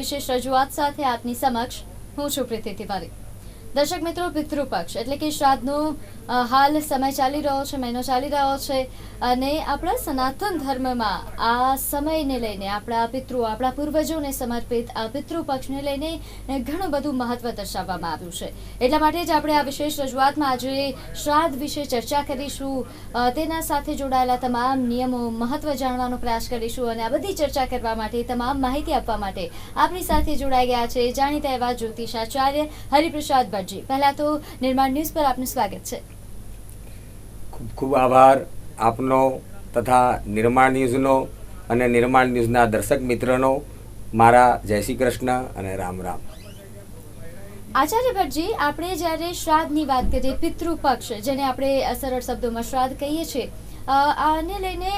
વિશેષ રજૂઆત સાથે આપની સમક્ષ હું છું પ્રીતિ તિવારી. દર્શક મિત્રો, પિતૃપક્ષ એટલે કે શ્રાદ્ધનો હાલ સમય ચાલી રહ્યો છે, મહિનો ચાલી રહ્યો છે અને આપણા સનાતન ધર્મમાં આ સમયને લઈને આપણા પિતૃ, આપણા પૂર્વજોને સમર્પિત આ પિતૃપક્ષને લઈને ઘણું બધું મહત્વ દર્શાવવામાં આવ્યું છે. એટલા માટે જ આપણે આ વિશેષ રજૂઆતમાં આજે શ્રાદ્ધ વિશે ચર્ચા કરીશું. તેના સાથે જોડાયેલા તમામ નિયમો, મહત્વ જાણવાનો પ્રયાસ કરીશું અને આ બધી ચર્ચા કરવા માટે તમામ માહિતી આપવા માટે આપણી સાથે જોડાઈ ગયા છે જાણીતા એવા જ્યોતિષાચાર્ય હરિપ્રસાદ ભટ્ટજી પહેલા તો નિર્માણ ન્યૂઝ પર આપનું સ્વાગત છે. ખૂબ ખૂબ આભાર આપનો તથા નિર્માણ ન્યૂઝનો અને નિર્માણ ન્યૂઝના દર્શક મિત્રનો. મારા જય શ્રી કૃષ્ણ અને રામ રામ. આચાર્ય ભટ્ટજી આપણે જ્યારે શ્રાદ્ધની વાત કરીએ પિતૃપક્ષ જેને આપણે સરળ શબ્દોમાં શ્રાદ્ધ કહીએ છીએ આને લઈને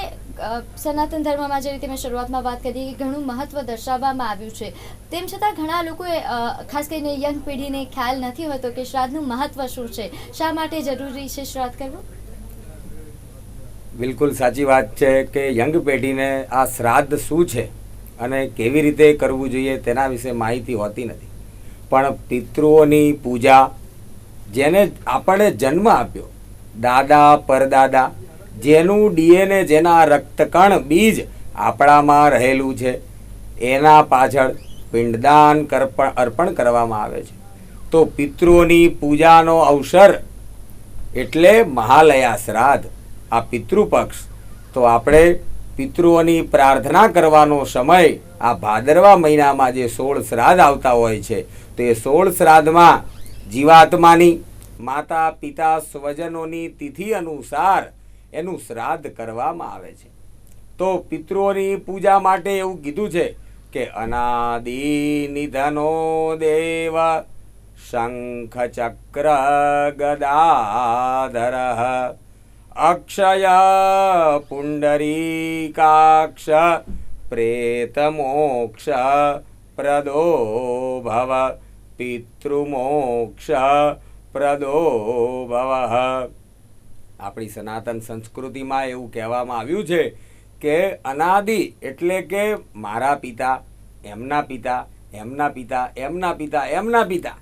સનાતન ધર્મમાં જે રીતે મેં શરૂઆતમાં વાત કરી કે ઘણું મહત્વ દર્શાવવામાં આવ્યું છે, તેમ છતાં ઘણા લોકોએ ખાસ કરીને યંગ પેઢીને ખ્યાલ નથી હોતો કે શ્રાદ્ધનું મહત્વ શું છે. શા માટે જરૂરી છે શ્રાદ્ધ કરવું? બિલકુલ સાચી વાત છે કે યંગ પેઢીને આ શ્રાદ્ધ શું છે અને કેવી રીતે કરવું જોઈએ તેના વિશે માહિતી હોતી નથી. પણ પિતૃઓની પૂજા જેને આપણે જન્મ આપ્યો, દાદા, પરદાદા જેનું ડીએનએ, જેના રક્તકણ બીજ આપણામાં રહેલું છે, એના પાછળ પિંડદાન કરપણ, અર્પણ કરવામાં આવે છે. તો પિતૃઓની પૂજાનો અવસર એટલે મહાલયા શ્રાદ્ધ આ પિતૃપક્ષ. તો આપણે પિતૃઓની પ્રાર્થના કરવાનો સમય આ ભાદરવા મહિનામાં જે સોળ શ્રાદ્ધ આવતા હોય છે, તો એ સોળ શ્રાદ્ધમાં જીવાત્માની માતા પિતા સ્વજનોની તિથિ અનુસાર એનું શ્રાદ્ધ કરવામાં આવે છે. તો પિતૃઓની પૂજા માટે એવું કીધું છે કે અનાદિ નિધનો દેવ શંખ ચક્ર ગદાધર અક્ષય પુંડરીકાક્ષ પ્રેતમોક્ષ પ્રદો ભવ પિતૃમોક્ષ પ્રદો ભવ આપણી સનાતન સંસ્કૃતિમાં એવું કહેવામાં આવ્યું છે કે અનાદિ એટલે કે મારા પિતા, એમના પિતા એમના પિતા એમના પિતા એમના પિતા.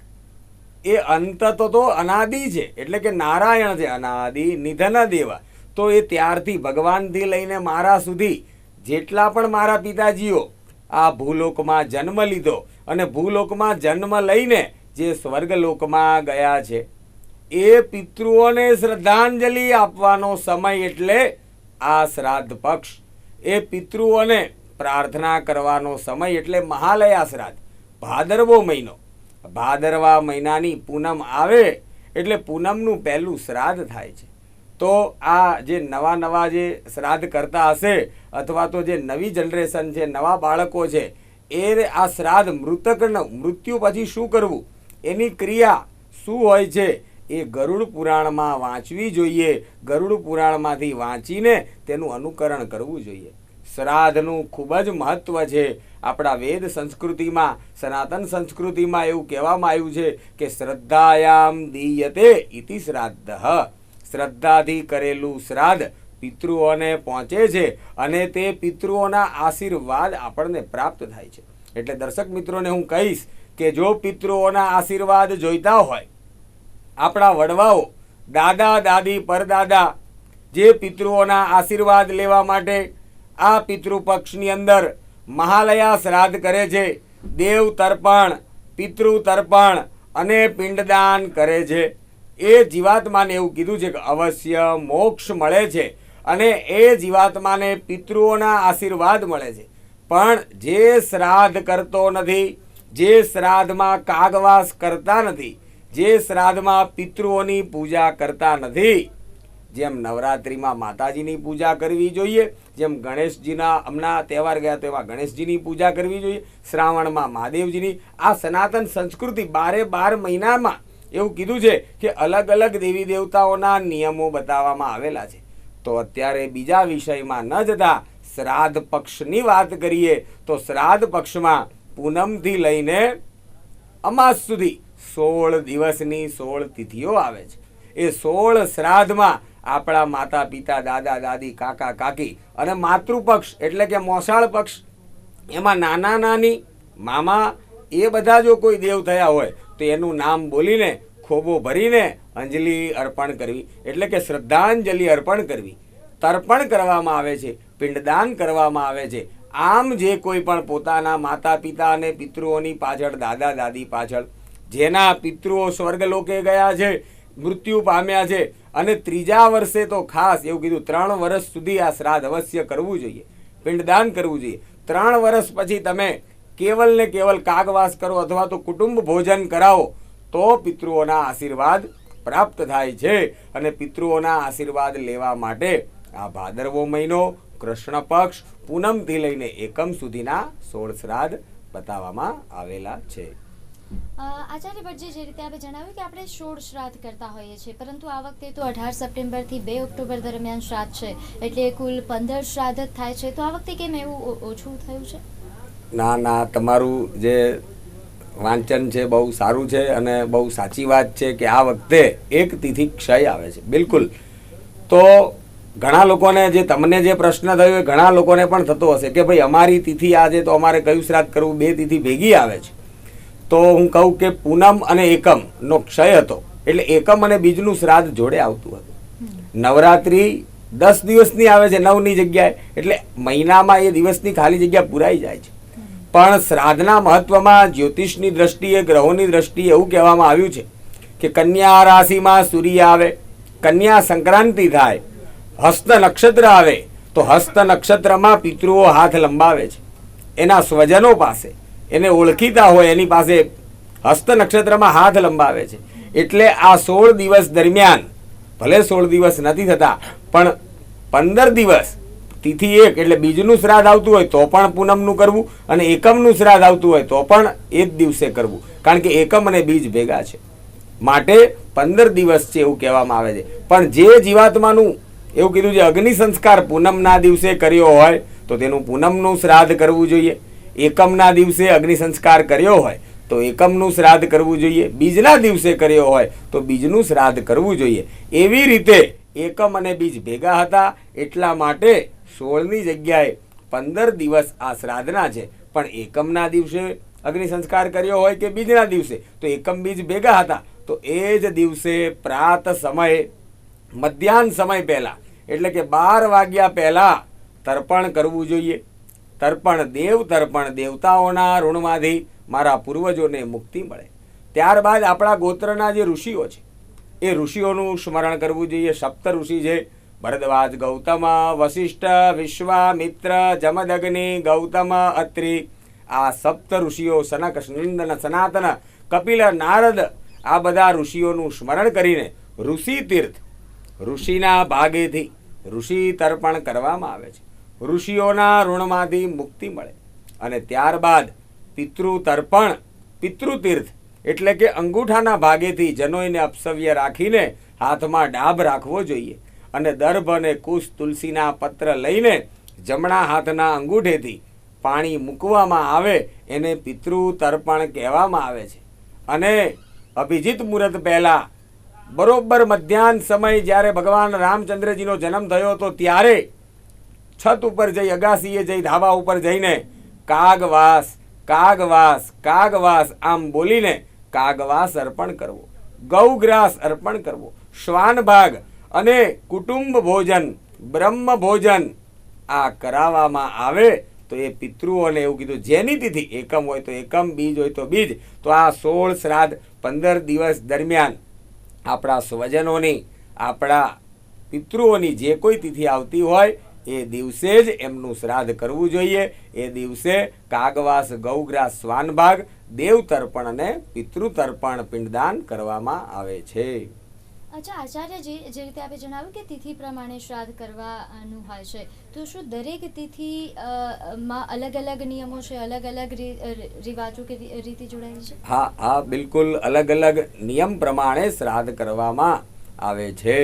એ અંત તો તો અનાદિ છે, એટલે કે નારાયણ છે, અનાદિ નિધન દેવા. તો એ ત્યારથી ભગવાનથી લઈને મારા સુધી જેટલા પણ મારા પિતાજીઓ આ ભૂલોકમાં જન્મ લીધો અને ભૂલોકમાં જન્મ લઈને જે સ્વર્ગલોકમાં ગયા છે એ પિતૃઓને શ્રદ્ધાંજલિ આપવાનો સમય એટલે આ શ્રાદ્ધ પક્ષ. એ પિતૃઓને પ્રાર્થના કરવાનો સમય એટલે મહાલયા શ્રાદ્ધ, ભાદરવો મહિનો. ભાદરવા મહિનાની પૂનમ આવે એટલે પૂનમનું પહેલું શ્રાદ્ધ થાય છે. તો આ જે નવા નવા જે શ્રાદ્ધ કરતા હશે અથવા તો જે નવી જનરેશન છે, નવા બાળકો છે, એ આ શ્રાદ્ધ મૃતકનું, મૃત્યુ પછી શું કરવું? એની ક્રિયા શું હોય છે? એ ગરુડ પુરાણમાં વાંચવી જોઈએ. ગરુડ પુરાણમાંથી વાંચીને તેનું અનુકરણ કરવું જોઈએ. શ્રાદ્ધનું ખૂબ જ મહત્વ છે. આપણા વેદ સંસ્કૃતિમાં, સનાતન સંસ્કૃતિમાં એવું કહેવામાં આવ્યું છે કે શ્રદ્ધાયામ દીયતે ઇતિ શ્રાદ્ધ. શ્રદ્ધાથી કરેલું શ્રાદ્ધ પિતૃઓને પહોંચે છે અને તે પિતૃઓના આશીર્વાદ આપણને પ્રાપ્ત થાય છે. એટલે દર્શક મિત્રોને હું કહીશ કે જો પિતૃઓના આશીર્વાદ જોઈતા હોય આપણા વડવાઓ, દાદા, દાદી, પરદાદા, જે પિતૃઓના આશીર્વાદ લેવા માટે આ પિતૃપક્ષની અંદર મહાલયા શ્રાદ્ધ કરે છે, દેવ તર્પણ, પિતૃ તર્પણ અને પિંડદાન કરે છે. એ જીવાત્માને એવું કીધું છે કે અવશ્ય મોક્ષ મળે છે અને એ જીવાત્માને પિતૃઓના આશીર્વાદ મળે છે. પણ જે શ્રાદ્ધ કરતો નથી, જે શ્રાદ્ધમાં કાગવાસ કરતા નથી જે શ્રાદ્ધમાં પિતૃઓની પૂજા કરતા નથી, જેમ નવરાત્રિમાં માતાજીની પૂજા કરવી જોઈએ, જેમ ગણેશજીના હમણાં તહેવાર ગયા તો એમાં ગણેશજીની પૂજા કરવી જોઈએ, શ્રાવણમાં મહાદેવજીની. આ સનાતન સંસ્કૃતિ બારે બાર મહિનામાં એવું કીધું છે કે અલગ અલગ દેવી દેવતાઓના નિયમો બતાવવામાં આવેલા છે. તો અત્યારે બીજા વિષયમાં ન જતા શ્રાદ્ધ પક્ષની વાત કરીએ, તો શ્રાદ્ધ પક્ષમાં પૂનમથી લઈને અમાસ સુધી સોળ દિવસની સોળ તિથિઓ આવે છે. એ સોળ શ્રાદ્ધમાં આપણા માતા પિતા, દાદા, દાદી, કાકા, કાકી અને માતૃપક્ષ એટલે કે મોસાળ પક્ષ, એમાં નાના, નાની, મામા, એ બધા જો કોઈ દેવ થયા હોય તો એનું નામ બોલીને ખોબો ભરીને અંજલિ અર્પણ કરવી. એટલે કે શ્રદ્ધાંજલિ અર્પણ કરવી. તર્પણ કરવામાં આવે છે, પિંડદાન કરવામાં આવે છે. આમ જે કોઈ પણ પોતાના માતા પિતા અને પિતૃઓની પાછળ, દાદા, દાદી પાછળ જેના પિતૃઓ સ્વર્ગલોકે ગયા છે, મૃત્યુ પામ્યા છે અને ત્રીજા વર્ષે તો ખાસ એવું કીધું, ત્રણ વર્ષ સુધી આ શ્રાદ્ધ અવશ્ય કરવું જોઈએ, પિંડદાન કરવું જોઈએ. ત્રણ વર્ષ પછી તમે કેવલ ને કેવલ કાગવાસ કરો અથવા તો કુટુંબ ભોજન કરાવો, તો પિતૃઓના આશીર્વાદ પ્રાપ્ત થાય છે અને પિતૃઓના આશીર્વાદ લેવા માટે આ ભાદરવો મહિનો, કૃષ્ણ પક્ષ, પૂનમથી લઈને એકમ સુધીના સોળ શ્રાદ્ધ બતાવવામાં આવેલા છે. આચાર્ય ભટ્ટજી જે રીતે આપણે જણાવ્યું કે આપણે સોળ શ્રાદ્ધ કરતા હોઈએ છીએ, પરંતુ આ વખતે તો અઢાર સપ્ટેમ્બરથી બે ઓક્ટોબર દરમિયાન શ્રાદ્ધ છે, એટલે કુલ પંદર શ્રાદ્ધ જ થાય છે. તો આ વખતે કેમ એવું ઓછું થયું છે? ના ના, તમારું જે વાંચન છે બહુ સારું છે અને બહુ સાચી વાત છે કે આ વખતે એક તિથિ ક્ષય આવે છે, બિલકુલ. તો ઘણા લોકોને જે તમને જે પ્રશ્ન થયો એ ઘણા લોકોને પણ થતો હશે કે ભાઈ અમારી તિથિ આજે તો અમારે કયું શ્રાદ્ધ કરવું? બે તિથિ ભેગી આવે છે. તો હું કહું કે પૂનમ અને એકમ નો ક્ષય હતો. એટલે એકમ અને બીજનું શ્રાદ્ધ જોડે આવતું હતું. નવરાત્રી દસ દિવસની આવે છે, નવની જગ્યાએ. એટલે મહિનામાં એ દિવસની ખાલી જગ્યા પુરાઈ જાય છે. પણ શ્રાદ્ધના મહત્વમાં જ્યોતિષની દ્રષ્ટિએ, ગ્રહોની દ્રષ્ટિએ એવું કહેવામાં આવ્યું છે કે કન્યા રાશિમાં સૂર્ય આવે, કન્યા સંક્રાંતિ થાય, હસ્ત નક્ષત્ર આવે, તો હસ્ત નક્ષત્રમાં પિતૃઓ હાથ લંબાવે છે. એના સ્વજનો પાસે એને ઓળખીતા હોય, એની પાસે હસ્ત નક્ષત્રમાં હાથ લંબાવે છે. એટલે આ સોળ દિવસ દરમિયાન, ભલે સોળ દિવસ નથી થતા, પણ પંદર દિવસ, તિથિ એક, એટલે બીજનું શ્રાદ્ધ આવતું હોય તો પણ પૂનમનું કરવું અને એકમનું શ્રાદ્ધ આવતું હોય તો પણ એ જ દિવસે કરવું. કારણ કે એકમ અને બીજ ભેગા છે. માટે પંદર દિવસ છે એવું કહેવામાં આવે છે. પણ જે જીવાત્માનું, એવું કીધું છે, અગ્નિ સંસ્કાર પૂનમના દિવસે કર્યો હોય, તો તેનું પૂનમનું શ્રાદ્ધ કરવું જોઈએ. એકમના દિવસે અગ્નિ સંસ્કાર કર્યો હોય, તો એકમનું શ્રાદ્ધ કરવું જોઈએ. બીજના દિવસે કર્યો હોય, તો બીજનું શ્રાદ્ધ કરવું જોઈએ. એવી રીતે એકમ અને બીજ ભેગા હતા, એટલા માટે સોળની જગ્યાએ પંદર દિવસ આ શ્રાદ્ધના છે. પણ એકમના દિવસે અગ્નિ સંસ્કાર કર્યો હોય કે બીજના દિવસે? તો એકમ બીજ ભેગા હતા. તો એ જ દિવસે પ્રાત સમયે, મધ્યાહન સમય પહેલાં, એટલે કે બાર વાગ્યા પહેલાં તર્પણ કરવું જોઈએ. તર્પણ દેવ, તર્પણ દેવતાઓના ઋણમાંથી મારા પૂર્વજોને મુક્તિ મળે. ત્યારબાદ આપણા ગોત્રના જે ઋષિઓ છે, એ ઋષિઓનું સ્મરણ કરવું જોઈએ. સપ્ત ઋષિ છે, ભરદ્વાજ, ગૌતમ વશિષ્ઠ વિશ્વામિત્ર, જમદગ્નિ, ગૌતમ, અત્રિ. આ સપ્ત ઋષિઓ સનક નંદન સનાતન, કપિલ, નારદ, આ બધા ઋષિઓનું સ્મરણ કરીને ઋષિ તીર્થ, ઋષિના ભાગેથી ઋષિ તર્પણ કરવામાં આવે છે. ઋષિઓના ઋણમાંથી મુક્તિ મળે. અને ત્યારબાદ પિતૃ તર્પણ પિતૃતીર્થ એટલે કે અંગૂઠાના ભાગેથી જનોઈને અપસવ્ય રાખીને હાથમાં ડાભ રાખવો જોઈએ. અને દર્ભ અને કુશ તુલસીના પત્ર લઈને જમણા હાથના અંગૂઠેથી પાણી મૂકવામાં આવે એને પિતૃ તર્પણ કહેવામાં આવે છે. અને અભિજીત મુહૂર્ત પહેલાં બરોબર મધ્યાહન સમય જ્યારે ભગવાન રામચંદ્રજીનો જન્મ થયો હતો ત્યારે છત ઉપર જઈ, અગાસીએ જઈ, ધાબા ઉપર જઈને કાગવાસ કાગવાસ કાગવાસ આમ બોલીને કાગવાસ અર્પણ કરવો, ગૌગ્રાસ અર્પણ કરવો શ્વાનભાગ અને કુટુંબ ભોજન, બ્રહ્મ ભોજન આ કરાવવામાં આવે તો એ પિતૃઓને એવું કીધું, જેની તિથિ એકમ હોય તો એકમ, બીજ હોય તો બીજ. તો આ સોળ શ્રાદ્ધ પંદર દિવસ દરમિયાન આપણા સ્વજનોની, આપણા પિતૃઓની જે કોઈ તિથિ આવતી હોય એ દિવસે જ એમનું શ્રાદ્ધ કરવું જોઈએ. એ દિવસે કાગવાસ ગૌગ્રાસ સ્વાનભાગ દેવ તર્પણ અને પિતૃ તર્પણ પિંડદાન કરવામાં આવે છે. અચ્છા આચાર્યજી જે રીતે આપણે જણાવ્યું કે તિથિ પ્રમાણે શ્રાદ્ધ કરવાનું હોય છે તો શું દરેક તિથિ માં અલગ અલગ નિયમો છે અલગ અલગ રિવાજો કે રીતિ જોડાયેલી છે? હા હા બિલકુલ અલગ અલગ નિયમ પ્રમાણે શ્રાદ્ધ કરવામાં આવે છે.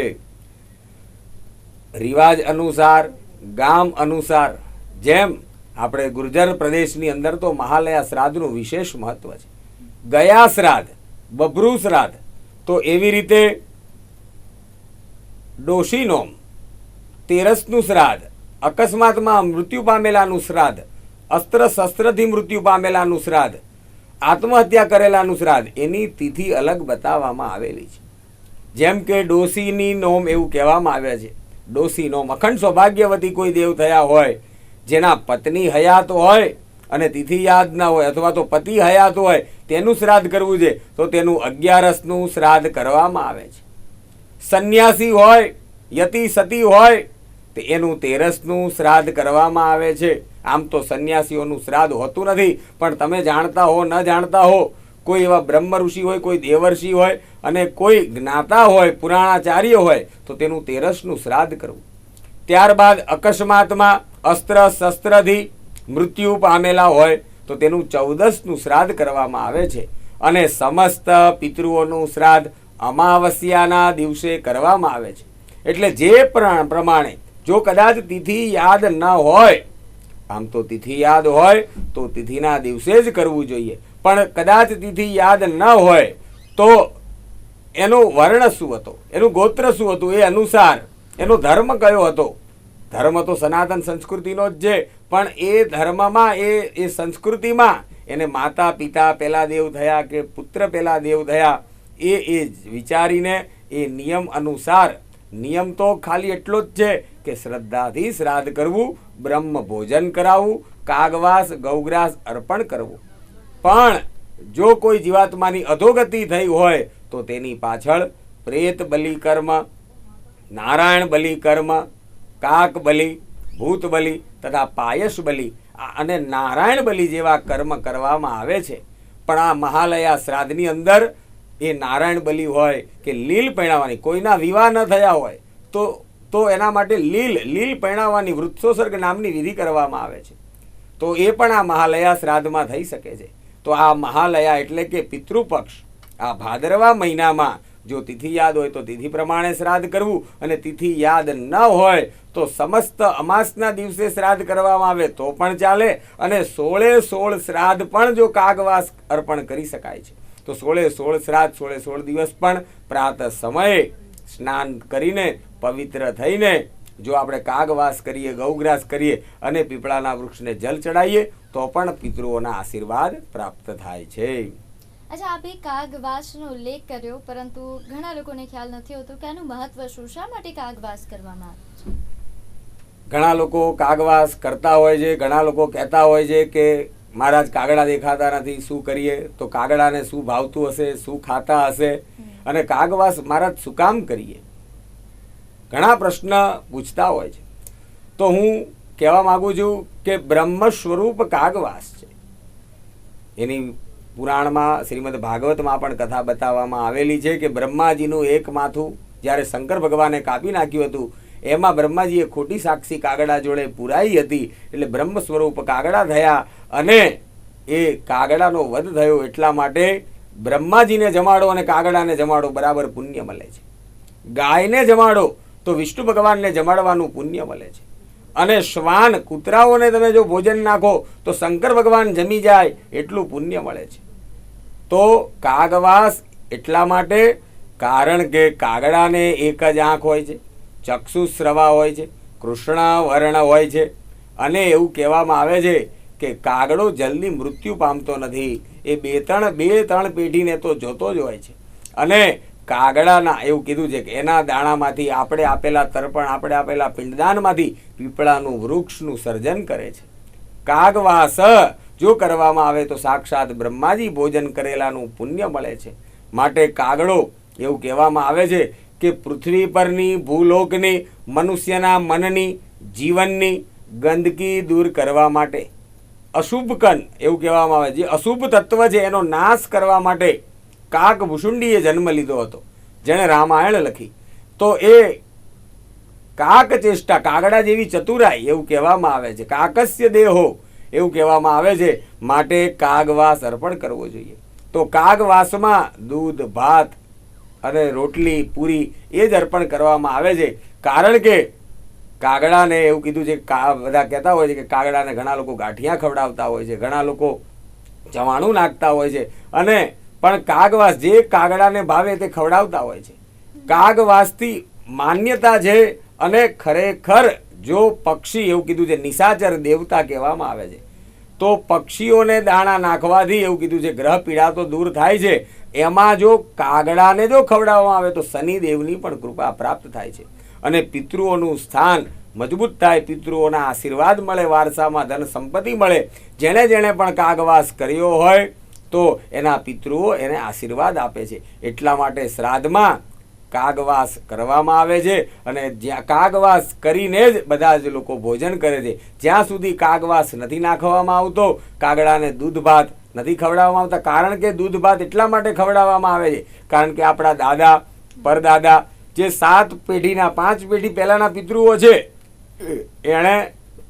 રિવાજ અનુસાર ગામ અનુસાર જેમ આપણે ગુર્જર પ્રદેશની અંદર તો મહાલયા શ્રાદ્ધનું વિશેષ મહત્વ છે. ગયા શ્રાદ્ધ બભરૂ શ્રાદ્ધ, તો એવી રીતે ડોશી નોમ તેરસનું શ્રાદ્ધ, અકસ્માતમાં મૃત્યુ પામેલાનું શ્રાદ્ધ અસ્ત્ર શસ્ત્રથી મૃત્યુ પામેલાનું શ્રાદ્ધ, આત્મહત્યા કરેલાનું શ્રાદ્ધ, એની તિથિ અલગ બતાવવામાં આવેલી છે. જેમ કે ડોશીની નોમ એવું કહેવામાં આવે છે. ડોસી મખંડ સૌભાગ્યવતી કોઈ દેવ થયા હોય, જેના પત્ની હયાત હોય અને તિથિ યાદ ના હોય અથવા તો પતિ હયાત હોય, તેનું શ્રાદ્ધ કરવું છે, તો તેનું અગિયારસનું શ્રાદ્ધ કરવામાં આવે છે. સંન્યાસી હોય, યતિ સતી હોય, તો એનું તેરસનું શ્રાદ્ધ કરવામાં આવે છે. આમ તો સંન્યાસીઓનું શ્રાદ્ધ હોતું નથી, પણ તમે જાણતા હો, ન જાણતા હો કોઈ એવા બ્રહ્મ ઋષિ હોય, કોઈ દેવર્ષિ હોય અને કોઈ જ્ઞાતા હોય, પુરાણાચાર્ય હોય, તો તેનું તેરસનું શ્રાદ્ધ કરવું. ત્યારબાદ અકસ્માતમાં અસ્ત્ર શસ્ત્રથી મૃત્યુ પામેલા હોય, તો તેનું ચૌદસનું શ્રાદ્ધ કરવામાં આવે છે. અને સમસ્ત પિતૃઓનું શ્રાદ્ધ અમાવસ્યાના દિવસે કરવામાં આવે છે. એટલે જે પ્ર- પ્રમાણે, જો કદાચ તિથિ યાદ ન હોય, આમ તો તિથિ યાદ હોય, તો તિથિના દિવસે જ કરવું જોઈએ. પણ કદાચ તિથિ યાદ ન હોય તો એનો વર્ણ શું હતો? એનું ગોત્ર શું હતું? એ અનુસાર એનો ધર્મ કયો હતો? ધર્મ તો સનાતન સંસ્કૃતિનો જ છે, પણ એ ધર્મમાં, એ એ સંસ્કૃતિમાં એને માતા પિતા પહેલા દેવ થયા કે પુત્ર પહેલાં દેવ થયા, એ એ વિચારીને એ નિયમ અનુસાર, નિયમ તો ખાલી એટલો જ છે કે શ્રદ્ધાથી શ્રાદ્ધ કરવું, બ્રહ્મ ભોજન કરાવવું, કાગવાસ, ગૌગ્રાસ અર્પણ કરવું. પણ જો કોઈ જીવાત્માની અધોગતિ થઈ હોય, તો તેની પાછળ પ્રેત બલિ કર્મ, નારાયણ બલિ કર્મ, કાક બલિ, ભૂત બલિ તથા પાયસ બલિ અને નારાયણ બલિ જેવા કર્મ કરવામાં આવે છે. પણ આ મહાલયા શ્રાદ્ધની અંદર એ નારાયણ બલિ હોય કે લીલ પહેણાવાની, કોઈના વિવાહ ન થયા હોય, તો તો એના માટે લીલ લીલ પહેણાવાની વૃક્ષોસર્ગ નામની વિધિ કરવામાં આવે છે. તો એ પણ આ મહાલયા શ્રાદ્ધમાં થઈ શકે છે. તો આ મહાલયા એટલે કે પિતૃપક્ષ. આ ભાદરવા મહિનામાં જો તિથિ યાદ હોય તો તિથિ પ્રમાણે શ્રાદ્ધ કરવું અને તિથિ યાદ ન હોય તો સમસ્ત અમાસના દિવસે શ્રાદ્ધ કરવામાં આવે તો પણ ચાલે અને સોળે સોળ શ્રાદ્ધ પણ જો કાગવાસ અર્પણ કરી શકાય છે. તો સોળે સોળ શ્રાદ્ધ, સોળે સોળ દિવસ પણ પ્રાત સમયે સ્નાન કરીને પવિત્ર થઈને જો આપણે કાગવાસ કરીએ ગૌગ્રાસ કરીએ અને પીપળાના વૃક્ષને જલ ચડાવીએ તો પણ પિતૃઓના આશીર્વાદ પ્રાપ્ત થાય છે. અચ્છા આપે કાગવાસનો ઉલ્લેખ કર્યો પરંતુ ઘણા લોકોને ખ્યાલ નથી હોતો કે આનું મહત્વ શું શા માટે કાગવાસ કરવામાં આવે છે? ઘણા લોકો કાગવાસ કરતા હોય છે ઘણા લોકો કહેતા હોય છે કે મહારાજ કાગડા દેખાતા નથી શું કરીએ? તો કાગડાને શું ભાવતું હશે શું ખાતા હશે? અને કાગવાસ મહારાજ શું કામ કરીએ? ઘણા પ્રશ્ન પૂછતા હોય છે. તો હું કહેવા માગું છું કે બ્રહ્મ સ્વરૂપ કાગવાસ છે. એની પુરાણમાં શ્રીમદ ભાગવતમાં પણ કથા બતાવવામાં આવેલી છે કે બ્રહ્માજીનું એક માથું જ્યારે શંકર ભગવાને કાપી નાખ્યું હતું, એમાં બ્રહ્માજીએ ખોટી સાક્ષી કાગડા જોડે પુરાઈ હતી, એટલે બ્રહ્મ સ્વરૂપ કાગડા થયા અને એ કાગડાનો વધ થયો એટલા માટે બ્રહ્માજીને જમાડો અને કાગડાને જમાડો, બરાબર પુણ્ય મળે છે. ગાયને જમાડો તો વિષ્ણુ ભગવાનને જમાડવાનું પુણ્ય મળે છે. અને શ્વાન કૂતરાઓને તમે જો ભોજન નાખો, તો શંકર ભગવાન જમી જાય, એટલું પુણ્ય મળે છે. તો કાગવાસ એટલા માટે, કારણ કે કાગડાને એક જ આંખ હોય છે ચક્ષુશ્રવા હોય છે, કૃષ્ણ વર્ણ હોય છે. અને એવું કહેવામાં આવે છે કે કાગડો જલ્દી મૃત્યુ પામતો નથી, એ બે ત્રણ બે ત્રણ પેઢીને તો જોતો જ હોય છે. અને કાગડાના, એવું કીધું છે કે એના દાણામાંથી આપણે આપેલા તર્પણ, આપણે આપેલા પિંડદાનમાંથી પીપળાનું વૃક્ષનું સર્જન કરે છે. કાગવાસ જો કરવામાં આવે તો સાક્ષાત બ્રહ્માજી ભોજન કરેલાનું પુણ્ય મળે છે. માટે કાગડો, એવું કહેવામાં આવે છે કે પૃથ્વી પરની ભૂલોકની, મનુષ્યના મનની, જીવનની ગંદકી દૂર કરવા માટે. અશુભ કન એવું કહેવામાં આવે જે અશુભ તત્વ છે, એનો નાશ કરવા માટે કાક ભૂષુંડીએ જન્મ લીધો હતો, જેણે રામાયણ લખી. તો એ કાક ચેષ્ટા, કાગડા જેવી ચતુરાઈ એવું કહેવામાં આવે છે. કાકસ્ય દેહો એવું કહેવામાં આવે છે. માટે કાગવાસ અર્પણ કરવો જોઈએ. તો કાગવાસમાં દૂધ, ભાત અને રોટલી, પૂરી એ જ અર્પણ કરવામાં આવે છે. કારણ કે કાગડાને એવું કીધું છે, કે બધા કહેતા હોય છે કે કાગડાને ઘણા લોકો ગાંઠિયા ખવડાવતા હોય છે, ઘણા લોકો ચવાણું નાખતા હોય છે. અને પણ કાગવાસ જે કાગડાને ભાવે તે ખવડાવતા હોય છે. કાગવાસથી માન્યતા છે અને ખરેખર જો પક્ષી એવું કીધું છે, નિશાચર દેવતા કહેવામાં આવે છે. તો પક્ષીઓને દાણા નાખવાથી એવું કીધું છે, ગ્રહ પીડા તો દૂર થાય છે. એમાં જો કાગડાને જો ખવડાવવામાં આવે તો શનિદેવની પણ કૃપા પ્રાપ્ત થાય છે. અને પિતૃઓનું સ્થાન મજબૂત થાય, પિતૃઓના આશીર્વાદ મળે, વારસામાં ધન સંપત્તિ મળે. જેણે જેણે પણ કાગવાસ કર્યો હોય તો એના પિતૃઓ એને આશીર્વાદ આપે છે. એટલા માટે શ્રાદ્ધમાં કાગવાસ કરવામાં આવે છે અને જ્યાં કાગવાસ કરીને જ બધા જ લોકો ભોજન કરે છે. જ્યાં સુધી કાગવાસ નથી નાખવામાં આવતો, કાગડાને દૂધ ભાત નથી ખવડાવવામાં આવતા, કારણ કે દૂધ ભાત એટલા માટે ખવડાવવામાં આવે છે. કારણ કે આપણા દાદા, પરદાદા જે સાત પેઢીના, પાંચ પેઢી પહેલાંના પિતૃઓ છે, એણે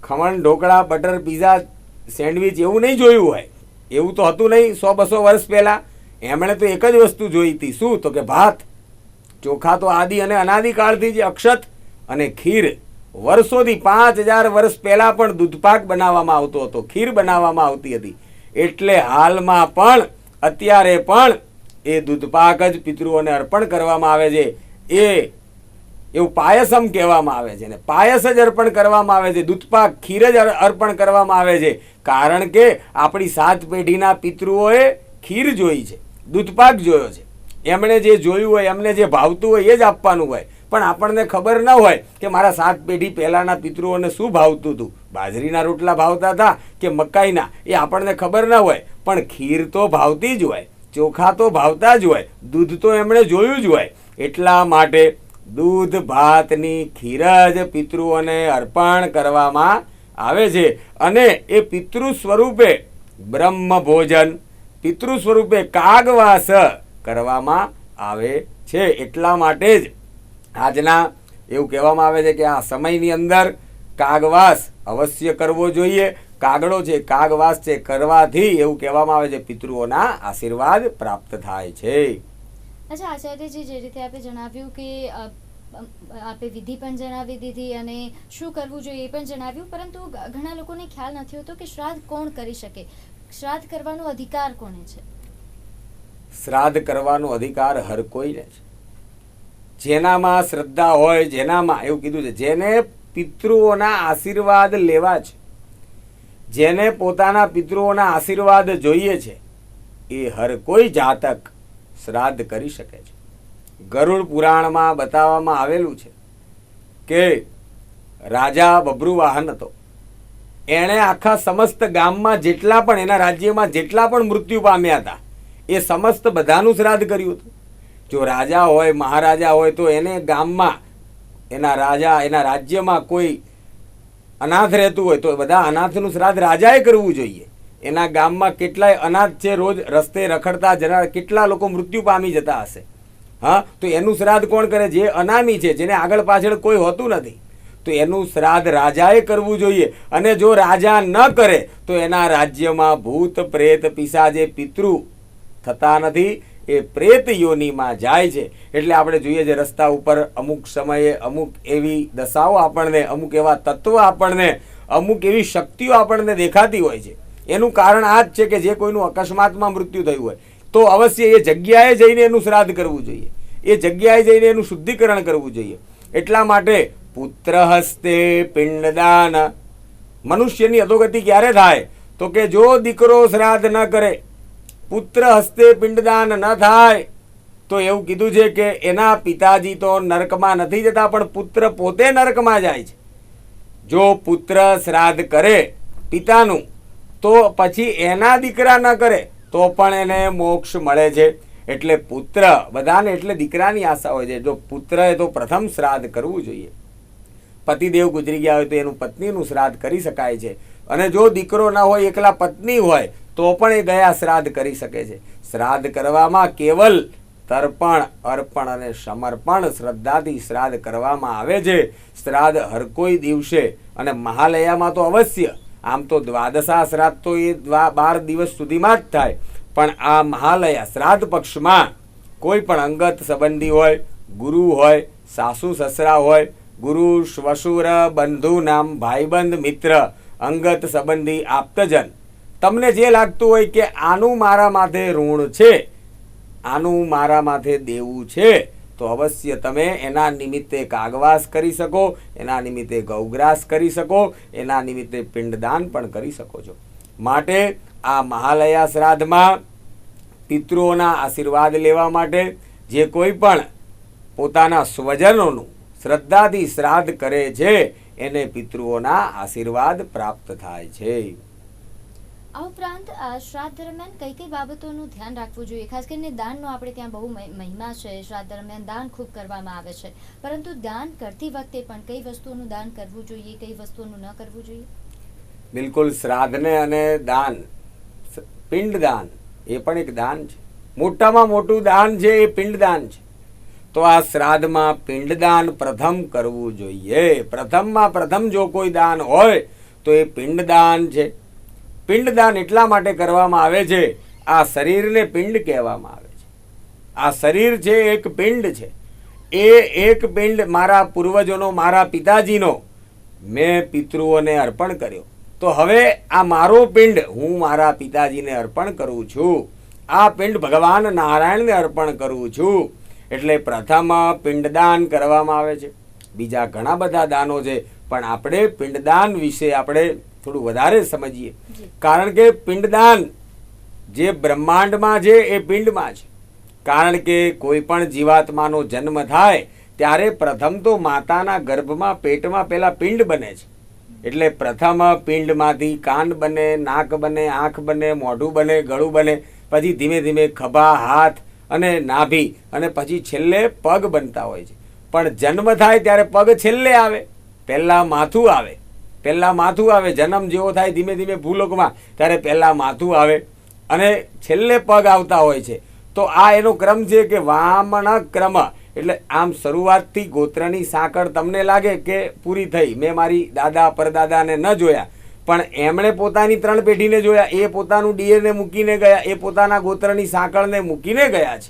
khaman, dhokla, butter, pizza, sandwich એવું નહીં જોયું હોય. એવું તો હતું નહીં સો બસો વર્ષ પહેલાં. એમણે તો એક જ વસ્તુ જોઈ હતી. શું? તો કે ભાત. ચોખા તો આદિ અને અનાદિકાળથી જે અક્ષત અને ખીર. વર્ષોથી પાંચ હજાર વર્ષ પહેલાં પણ દૂધપાક બનાવવામાં આવતો હતો. ખીર બનાવવામાં આવતી હતી. એટલે હાલમાં પણ, અત્યારે પણ એ દૂધપાક જ પિતૃઓને અર્પણ કરવામાં આવે છે. એ એવું પાયસમ કહેવામાં આવે છે ને. પાયસ જ અર્પણ કરવામાં આવે છે. દૂધપાક ખીર જ અર્પણ કરવામાં આવે છે. કારણ કે આપણી સાત પેઢીના પિતૃઓએ ખીર જોઈ છે, દૂધપાક જોયો છે. એમણે જે જોયું હોય, એમને જે ભાવતું હોય, એ જ આપવાનું હોય. પણ આપણને ખબર ન હોય કે મારા સાત પેઢી પહેલાંના પિતૃઓને શું ભાવતું હતું. બાજરીના રોટલા ભાવતા હતા કે મકાઈના? એ આપણને ખબર ન હોય. પણ ખીર તો ભાવતી જ હોય, ચોખા તો ભાવતા જ હોય, દૂધ તો એમણે જોયું જ હોય. એટલા માટે દૂધ ભાતની ખીર જ પિતૃઓને અર્પણ કરવામાં આવે છે. અને એ પિતૃ સ્વરૂપે બ્રહ્મ ભોજન પિતૃ સ્વરૂપે કાગવાસ કરવામાં આવે છે. એટલા માટે જ આજના એવું કહેવામાં આવે છે કે આ સમયની અંદર કાગવાસ અવશ્ય કરવો જોઈએ. કાગડો છે, કાગવાસ છે, કરવાથી એવું કહેવામાં આવે છે, પિતૃઓના આશીર્વાદ પ્રાપ્ત થાય છે. અચ્છા, આચાર્યજી, જે રીતે આપે જણાવ્યું કે આપે વિધિ પણ જણાવી દીધી અને શું કરવું જોઈએ એ પણ જણાવ્યું, પરંતુ ઘણા લોકોને ખ્યાલ નથી હોતો કે શ્રાદ્ધ કોણ કરી શકે. શ્રાદ્ધ કરવાનો અધિકાર કોને છે? શ્રાદ્ધ કરવાનો અધિકાર હર કોઈને છે. જેનામાં શ્રદ્ધા હોય, જેનામાં, એવું કીધું છે, જેને પિતૃઓના આશીર્વાદ લેવા છે, જેને પોતાના પિતૃઓના આશીર્વાદ જોઈએ છે, એ હર કોઈ જાતક શ્રાદ્ધ કરી શકે છે. ગરુડ પુરાણમાં બતાવવામાં આવેલું છે કે રાજા બબ્રુવાહન હતો. એણે આખા સમસ્ત ગામમાં જેટલા પણ, એના રાજ્યમાં જેટલા પણ મૃત્યુ પામ્યા હતા, એ સમસ્ત બધાનું શ્રાદ્ધ કર્યું હતું. જો રાજા હોય, મહારાજા હોય, તો એને ગામમાં, એના રાજા, એના રાજ્યમાં કોઈ અનાથ રહેતું હોય, તો બધા અનાથનું શ્રાદ્ધ રાજાએ કરવું જોઈએ. એના ગામમાં કેટલાય અનાથ છે રોજ રસ્તે રખડતા જરા કેટલા લોકો મૃત્યુ પામી જતા હશે? હા? તો એનું શ્રાદ્ધ કોણ કરે? જે અનામી છે, જેને આગળ પાછળ કોઈ હોતું નથી. તો એનું શ્રાદ્ધ રાજાએ કરવું જોઈએ. અને જો રાજા ન કરે, તો એના રાજ્યમાં ભૂત, પ્રેત પિશાજે પિતૃ થતા નથી. એ પ્રેત યોનીમાં જાય છે. એટલે આપણે જોઈએ છે રસ્તા ઉપર અમુક સમયે અમુક એવી દશાઓ આપણને, અમુક એવા તત્વ આપણને, અમુક એવી શક્તિઓ આપણને દેખાતી હોય છે. એનું કારણ આ જ છે કે જે કોઈનું અકસ્માતમાં મૃત્યુ થયું હોય. તો અવશ્ય એ જગ્યાએ જઈને એનું શ્રાદ્ધ કરવું જોઈએ. એ જગ્યાએ જઈને એનું શુદ્ધિકરણ કરવું જોઈએ. એટલા માટે પુત્ર હસ્તે પિંડદાન. મનુષ્યની અધોગતિ ક્યારે થાય? તો કે જો દીકરો શ્રાદ્ધ ન કરે પુત્ર હસ્તે પિંડદાન ન થાય, તો એવું કીધું છે કે એના પિતાજી તો નરકમાં નથી જતા, પણ પુત્ર પોતે નરકમાં જાય છે. જો પુત્ર શ્રાદ્ધ કરે પિતાનું, તો પછી એના દીકરા ન કરે તો પણ એને મોક્ષ મળે છે. એટલે પુત્ર, બધાને એટલે દીકરાની આશા હોય છે. જો પુત્રએ તો પ્રથમ શ્રાદ્ધ કરવું જોઈએ. પતિદેવ ગુજરી ગયા હોય તો એનું પત્નીનું શ્રાદ્ધ કરી શકાય છે. અને જો દીકરો ના હોય, એકલા પત્ની હોય, તો પણ એ ગયા શ્રાદ્ધ કરી શકે છે. શ્રાદ્ધ કરવામાં કેવલ તર્પણ, અર્પણ અને સમર્પણ શ્રદ્ધાથી શ્રાદ્ધ કરવામાં આવે છે. શ્રાદ્ધ હર કોઈ દિવસે અને મહાલયામાં તો અવશ્ય આમ તો દ્વાદશા શ્રાદ્ધ તો એ બાર દિવસ સુધીમાં જ થાય. પણ આ મહાલયા શ્રાદ્ધ પક્ષમાં કોઈ પણ અંગત સંબંધી હોય, ગુરુ હોય, સાસુ સસરા હોય, ગુરુ, શ્વશુર, બંધુ નામ, ભાઈબંધ, મિત્ર, અંગત સંબંધી આપ્તજન, તમને જે લાગતું હોય કે આનું મારા માથે ઋણ છે, આનું મારા માથે દેવું છે તો અવશ્ય તમે એના નિમિત્તે કાગવાસ કરી શકો, એના નિમિત્તે ગૌગ્રાસ કરી શકો, એના નિમિત્તે પિંડદાન પણ કરી શકો છો. માટે આ મહાલયા શ્રાદ્ધમાં પિતૃઓના આશીર્વાદ લેવા માટે જે કોઈ પણ પોતાના સ્વજનોનું શ્રદ્ધાથી શ્રાદ્ધ કરે છે, એને પિતૃઓના આશીર્વાદ પ્રાપ્ત થાય છે. આ ઉપરાંત શ્રાદ્ધ દરમિયાન કઈ કઈ બાબતોનું ધ્યાન રાખવું જોઈએ? ખાસ કરીને દાનનો આપણે ત્યાં બહુ મહિ- મહિમા છે. શ્રાદ્ધ દરમિયાન દાન ખૂબ કરવામાં આવે છે. પરંતુ દાન કરતી વખતે પણ કઈ વસ્તુઓનું દાન કરવું જોઈએ, કઈ વસ્તુઓનું ન કરવું જોઈએ? બિલકુલ, શ્રાદ્ધને અને દાન પિંડદાન એ પણ એક દાન છે. મોટામાં મોટું દાન છે એ પિંડદાન છે. તો આ શ્રાદ્ધમાં પિંડદાન પ્રથમ કરવું જોઈએ. પ્રથમમાં પ્રથમ જો કોઈ દાન હોય, તો એ પિંડદાન છે. પિંડદાન એટલા માટે કરવામાં આવે છે, આ શરીરને પિંડ કહેવામાં આવે છે. આ શરીર છે એક પિંડ છે. એ એક પિંડ મારા પૂર્વજોનો, મારા પિતાજીનો મેં પિતૃઓને અર્પણ કર્યો. તો હવે આ મારો પિંડ હું મારા પિતાજીને અર્પણ કરું છું. આ પિંડ ભગવાન નારાયણને અર્પણ કરું છું. એટલે પ્રથમ પિંડદાન કરવામાં આવે છે. બીજા ઘણા બધા દાનો છે. પણ આપણે પિંડદાન વિશે આપણે થોડું વધારે સમજીએ. કારણ કે પિંડદાન જે બ્રહ્માંડમાં છે એ પિંડમાં છે. કારણ કે કોઈ પણ જીવાત્માનો જન્મ થાય ત્યારે પ્રથમ તો માતાના ગર્ભમાં પેટમાં પહેલાં પિંડ બને છે. એટલે પ્રથમ પિંડમાંથી કાન બને નાક બને આંખ બને મોઢું બને ગળું બને પછી ધીમે ધીમે ખભા હાથ અને નાભી અને પછી છેલ્લે પગ બનતા હોય છે. પણ જન્મ થાય ત્યારે પગ છેલ્લે આવે પહેલાં માથું આવે. પહેલાં માથું આવે, જન્મ જેવો થાય ધીમે ધીમે ભૂલોકમાં, ત્યારે પહેલાં માથું આવે. અને છેલ્લે પગ આવતા હોય છે. તો આ એનો ક્રમ છે કે વામણ ક્રમ. એટલે આમ શરૂઆતથી ગોત્રની સાંકળ તમને લાગે કે પૂરી થઈ. મેં મારી દાદા, પરદાદાને ન જોયા. પણ એમણે પોતાની ત્રણ પેઢીને જોયા. એ પોતાનું ડીએનએ મૂકીને ગયા. એ પોતાના ગોત્રની સાંકળને મૂકીને ગયા છે.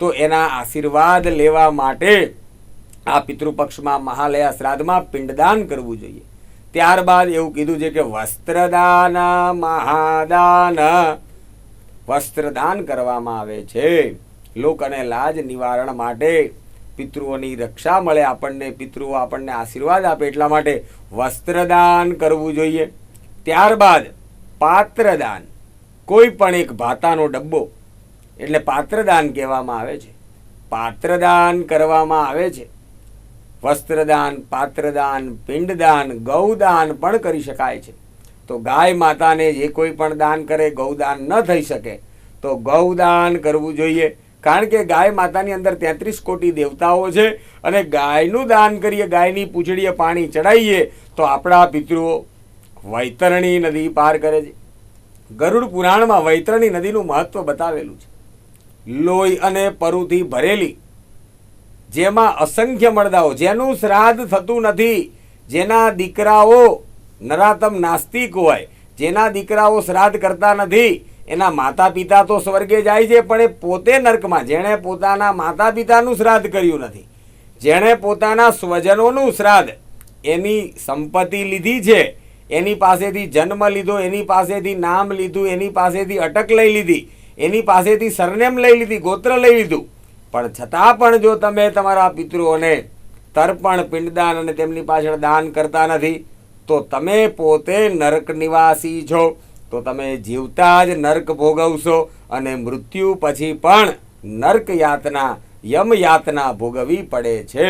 તો એના આશીર્વાદ લેવા માટે આ પિતૃપક્ષમાં મહાલયા શ્રાદ્ધમાં પિંડદાન કરવું જોઈએ. ત્યારબાદ એવું કીધું છે કે વસ્ત્રદાન મહાદાન. વસ્ત્રદાન કરવામાં આવે છે. લોક અને લાજ નિવારણ માટે પિતૃઓની રક્ષા મળે, આપણને પિતૃઓ આપણને આશીર્વાદ આપે એટલા માટે વસ્ત્રદાન કરવું જોઈએ. ત્યારબાદ પાત્રદાન. કોઈ પણ એક ભાતાનો ડબ્બો, એટલે પાત્રદાન કહેવામાં આવે છે. પાત્રદાન કરવામાં આવે છે. વસ્ત્રદાન, પાત્રદાન, પિંડદાન, ગૌદાન પણ કરી શકાય છે. તો ગાય માતાને જે કોઈ પણ દાન કરે, ગૌદાન ન થઈ શકે, તો ગૌદાન કરવું જોઈએ. કારણ કે ગાય માતાની અંદર તેત્રીસ કોટી દેવતાઓ છે અને ગાયનું દાન કરીએ, ગાયની પૂંછડીએ પાણી ચડાવીએ, તો આપણા પિતૃઓ વૈતરણી નદી પાર કરે છે. ગરુડ પુરાણમાં વૈતરણી નદીનું મહત્વ બતાવેલું છે. લોહી અને પરુથી ભરેલી જેમાં અસંખ્ય મળદાઓ જેનું શ્રાદ્ધ થતું નથી. જેના દીકરાઓ નરાતમ નાસ્તિક હોય, જેના દીકરાઓ શ્રાદ્ધ કરતા નથી. એના માતા પિતા તો સ્વર્ગે જાય છે, પણ એ પોતે નર્કમાં, જેણે પોતાના માતા પિતાનું શ્રાદ્ધ કર્યું નથી. જેણે પોતાના સ્વજનોનું શ્રાદ્ધ એની સંપત્તિ લીધી છે, એની પાસેથી જન્મ લીધો, એની પાસેથી નામ લીધું, એની પાસેથી અટક લઈ લીધી, એની પાસેથી સરનેમ લઈ લીધી, ગોત્ર લઈ લીધું. પણ છતાં પણ જો તમે તમારા પિતૃઓને તર્પણ, પિંડદાન અને તેમની પાછળ દાન કરતા નથી, તો તમે પોતે નરક નિવાસી છો. તો તમે જીવતા જ નર્ક ભોગવશો અને મૃત્યુ પછી પણ નર્ક યાતના, યમ યાતના ભોગવવી પડે છે.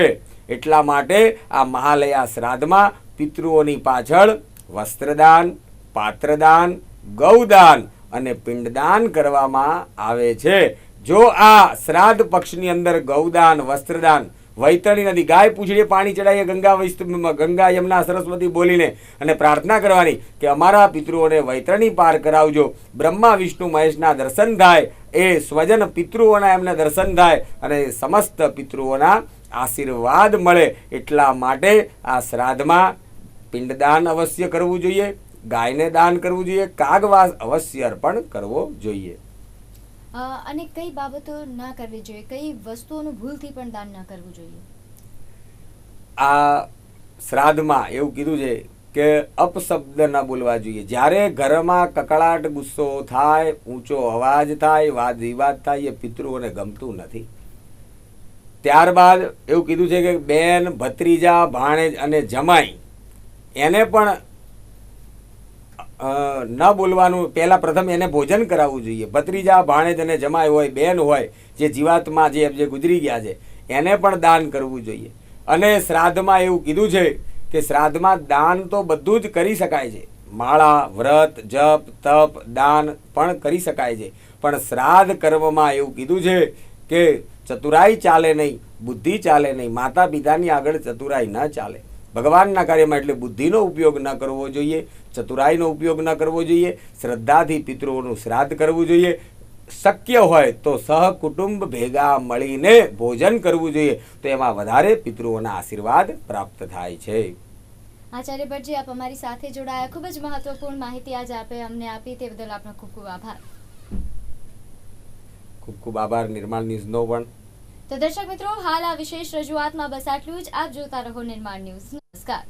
એટલા માટે આ મહાલયા શ્રાદ્ધમાં પિતૃઓની પાછળ વસ્ત્રદાન, પાત્રદાન, ગૌદાન અને પિંડદાન કરવામાં આવે છે. જો આ શ્રાદ્ધ પક્ષની અંદર ગૌદાન, વસ્ત્રદાન, વૈતરણી નદી, ગાય પૂછડીએ પાણી ચડાવીએ, ગંગા વૈષ્ણવ, ગંગા યમુના, સરસ્વતી બોલીને અને પ્રાર્થના કરવાની કે અમારા પિતૃઓને વૈતરણી પાર કરાવજો. બ્રહ્મા, વિષ્ણુ, મહેશના દર્શન થાય, એ સ્વજન પિતૃઓના એમને દર્શન થાય અને સમસ્ત પિતૃઓના આશીર્વાદ મળે એટલા માટે આ શ્રાદ્ધમાં પિંડદાન અવશ્ય કરવું જોઈએ, ગાયને દાન કરવું જોઈએ, કાગવાસ અવશ્ય અર્પણ કરવો જોઈએ. અને કઈ બાબતો ના કરવી જોઈએ? કઈ વસ્તુઓનું ભૂલથી પણ દાન ન કરવું જોઈએ? આ શ્રાદ્ધમાં એવું કીધું છે કે અપશબ્દ ન બોલવા જોઈએ. જ્યારે ઘરમાં કકળાટ ગુસ્સો થાય, ઊંચો અવાજ થાય, વાદ વિવાદ થાય, એ પિતૃઓને ગમતું નથી. ત્યારબાદ એવું કીધું છે કે બેન ભત્રીજા, ભાણેજ અને જમાઈ, એને પણ ન બોલવાનું, પહેલાં પ્રથમ એને ભોજન કરાવવું જોઈએ. ભત્રીજા ભાણેજ અને જમાય હોય, બેન હોય, જે જીવાતમાં જે જે ગુજરી ગયા છે, એને પણ દાન કરવું જોઈએ. અને શ્રાદ્ધમાં એવું કીધું છે કે શ્રાદ્ધમાં દાન તો બધું જ કરી શકાય છે. માળા, વ્રત, જપ, તપ, દાન પણ કરી શકાય છે. પણ શ્રાદ્ધ કર્મમાં એવું કીધું છે કે ચતુરાઈ ચાલે નહીં, બુદ્ધિ ચાલે નહીં માતા પિતાની આગળ ચતુરાઈ ન ચાલે. ભગવાનના કાર્યમાં એટલે બુદ્ધિનો ઉપયોગ ન કરવો જોઈએ ચતુરાઈનો ઉપયોગ ન કરવો જોઈએ શ્રદ્ધાથી પિતૃઓનું શ્રાદ્ધ કરવું જોઈએ. શક્ય હોય તો સહકુટુંબ ભેગા મળીને ભોજન કરવું જોઈએ. તો એમાં વધારે પિતૃઓના આશીર્વાદ પ્રાપ્ત થાય છે. આચાર્ય ભટ્ટજી આપ અમારી સાથે જોડાયા. ખૂબ જ મહત્વપૂર્ણ માહિતી આજે આપે અમને આપી. તે બદલ આપનો ખૂબ ખૂબ આભાર. ખૂબ ખૂબ આભાર. નિર્માણ ન્યૂઝનો પણ. તો દર્શક મિત્રો, હાલ આ વિશેષ રજૂઆતમાં બસ આટલું જ. આપ જોતા રહો નિર્માણ ન્યૂઝ. નમસ્કાર.